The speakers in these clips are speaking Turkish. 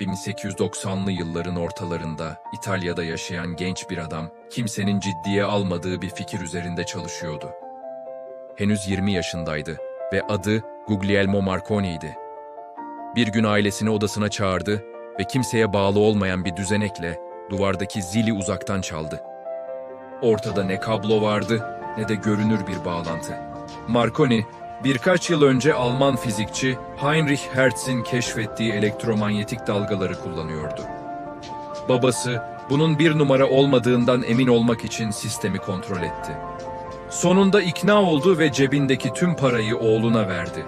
1890'lı yılların ortalarında İtalya'da yaşayan genç bir adam, kimsenin ciddiye almadığı bir fikir üzerinde çalışıyordu. Henüz 20 yaşındaydı ve adı Guglielmo Marconi'ydi. Bir gün ailesini odasına çağırdı ve kimseye bağlı olmayan bir düzenekle duvardaki zili uzaktan çaldı. Ortada ne kablo vardı ne de görünür bir bağlantı. Marconi, birkaç yıl önce Alman fizikçi Heinrich Hertz'in keşfettiği elektromanyetik dalgaları kullanıyordu. Babası, bunun bir numara olmadığından emin olmak için sistemi kontrol etti. Sonunda ikna oldu ve cebindeki tüm parayı oğluna verdi.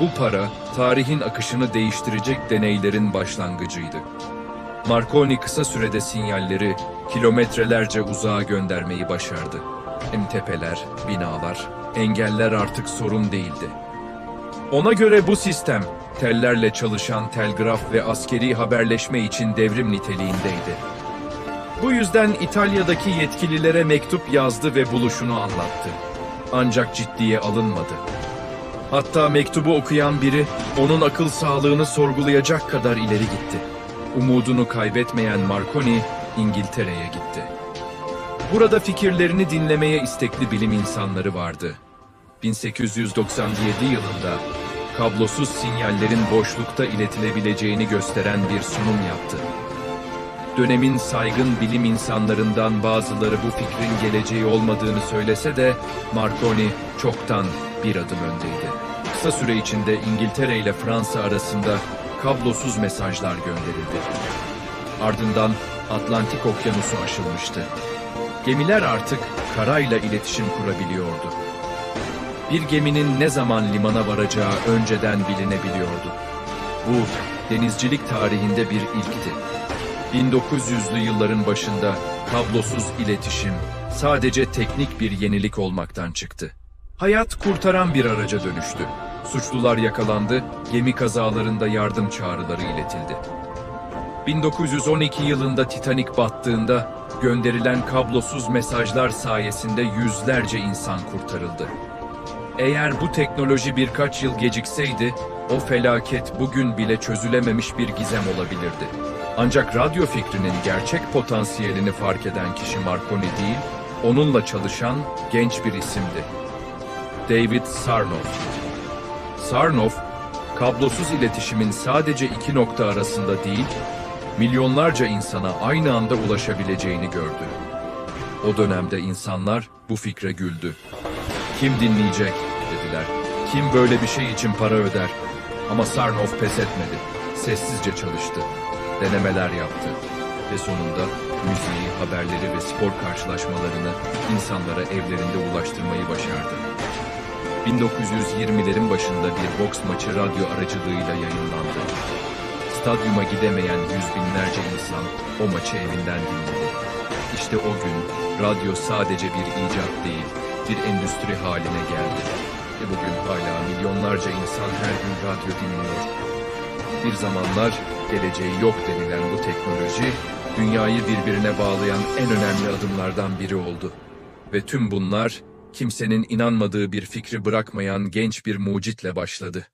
Bu para, tarihin akışını değiştirecek deneylerin başlangıcıydı. Marconi kısa sürede sinyalleri kilometrelerce uzağa göndermeyi başardı. Hem tepeler, binalar, engeller artık sorun değildi. Ona göre bu sistem, tellerle çalışan telgraf ve askeri haberleşme için devrim niteliğindeydi. Bu yüzden İtalya'daki yetkililere mektup yazdı ve buluşunu anlattı. Ancak ciddiye alınmadı. Hatta mektubu okuyan biri onun akıl sağlığını sorgulayacak kadar ileri gitti. Umudunu kaybetmeyen Marconi İngiltere'ye gitti. Burada fikirlerini dinlemeye istekli bilim insanları vardı. 1897 yılında kablosuz sinyallerin boşlukta iletilebileceğini gösteren bir sunum yaptı. Dönemin saygın bilim insanlarından bazıları bu fikrin geleceği olmadığını söylese de Marconi çoktan bir adım öndeydi. Kısa süre içinde İngiltere ile Fransa arasında kablosuz mesajlar gönderildi. Ardından Atlantik Okyanusu aşılmıştı. Gemiler artık karayla iletişim kurabiliyordu. Bir geminin ne zaman limana varacağı önceden bilinebiliyordu. Bu denizcilik tarihinde bir ilkti. 1900'lü yılların başında kablosuz iletişim sadece teknik bir yenilik olmaktan çıktı. Hayat kurtaran bir araca dönüştü. Suçlular yakalandı, gemi kazalarında yardım çağrıları iletildi. 1912 yılında Titanic battığında gönderilen kablosuz mesajlar sayesinde yüzlerce insan kurtarıldı. Eğer bu teknoloji birkaç yıl gecikseydi, o felaket bugün bile çözülememiş bir gizem olabilirdi. Ancak radyo fikrinin gerçek potansiyelini fark eden kişi Marconi değil, onunla çalışan genç bir isimdi. David Sarnoff. Sarnoff, kablosuz iletişimin sadece iki nokta arasında değil, milyonlarca insana aynı anda ulaşabileceğini gördü. O dönemde insanlar bu fikre güldü. Kim dinleyecek dediler. Kim böyle bir şey için para öder? Ama Sarnoff pes etmedi. Sessizce çalıştı. Denemeler yaptı. Ve sonunda müziği, haberleri ve spor karşılaşmalarını insanlara evlerinde ulaştırmayı başardı. 1920'lerin başında bir boks maçı radyo aracılığıyla yayınlandı. Stadyuma gidemeyen yüz binlerce insan o maçı evinden dinledi. İşte o gün radyo sadece bir icat değil, bir endüstri haline geldi. Ve bugün hala milyonlarca insan her gün radyo dinliyor. Bir zamanlar geleceği yok denilen bu teknoloji, dünyayı birbirine bağlayan en önemli adımlardan biri oldu. Ve tüm bunlar, kimsenin inanmadığı bir fikri bırakmayan genç bir mucitle başladı.